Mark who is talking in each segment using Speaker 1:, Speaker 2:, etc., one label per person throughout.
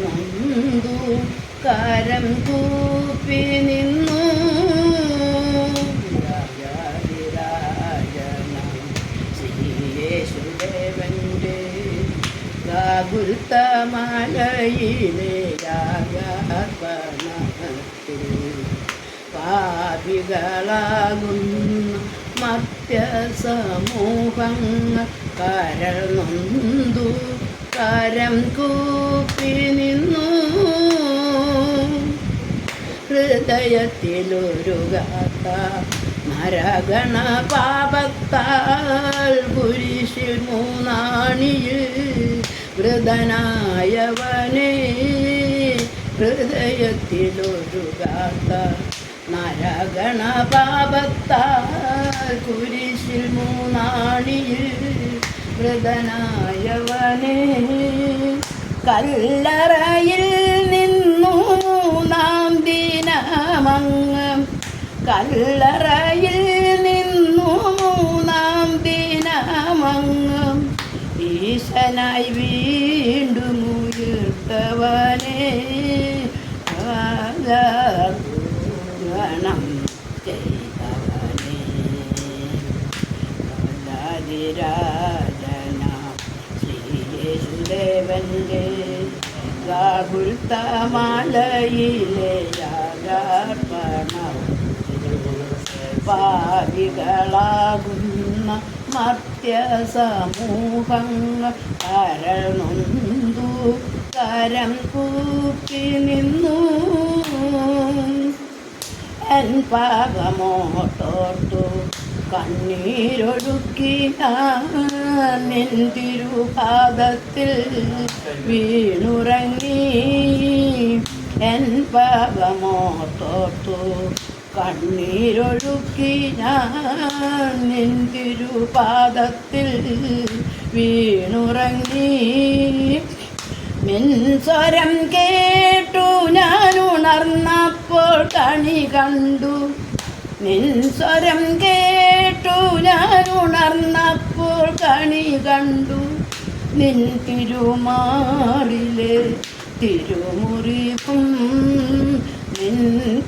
Speaker 1: നൊന്തു കരം കൂപ്പി നിന്നു. ശ്രീയേശുദേവന്റെ രാജാർപ്പണത്തിൽ പാപികളാകുന്ന കരം കൂപ്പി നിന്നു. ഹൃദയത്തിലൊരു ഗാഥ മരഗണ പാപത്താൽ കുരിശിൽ മൂന്നാണിയിൽ വൃതനായവനെ. ഹൃദയത്തിലൊരു ഗാഥ മരഗണ പാപത്താൽ കുരിശിൽ മൂന്നാണിയിൽ വൃതനായവനെ കല്ലറയിൽ നിന്നു നാം ദിനമങ്ങ്. കല്ലറയിൽ നിന്നു നാം ദിനമങ്ങ്. ഈശനായി വീണ്ടും ഉയർത്തവനെ ഗണം ചെയ്തവനെ. രാജന ശ്രീയേശുദേവന്റെ ഗാകുൽത്തമാലയിലെ രാജാർപ്പണം പാപികളാകുന്ന മർത്യ സമൂഹങ്ങൾ കരനൊന്തു കരം കൂപ്പി നിന്നു. എൻ പാപമോട്ടോർത്തു കണ്ണീരൊഴുക്കി ഞാൻ വീണുറങ്ങി എൻ പാപമോട്ടോർത്തു കണ്ണീരൊഴുക്കി ഞാൻ നിൻ വീണുറങ്ങി മിൻസ്വരം കേട്ടു ഞാൻ ഉണർന്നപ്പോൾ കണി കണ്ടു നിൻ സ്വരം കേട്ടു ഞാൻ ഉണർന്നപ്പോൾ കണി കണ്ടു. നിൻ തിരുമാറിലെ തിരുമുറിപ്പും നിൻ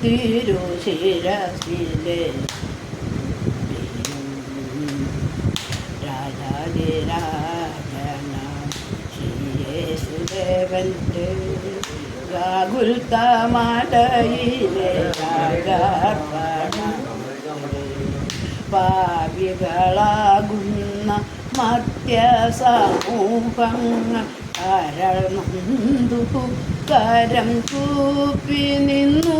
Speaker 1: തിരുശിരസിലെ. രാജാതിരാജന ശ്രീയേശുദേവന്റെ ഗാകുൽത്തമാലയിലെ രാജാർപ്പണ പാപികളാകുന്ന മത്യസമൂഹങ്ങൾ കരൾ നൊന്തു കരം കൂപ്പി നിന്നു.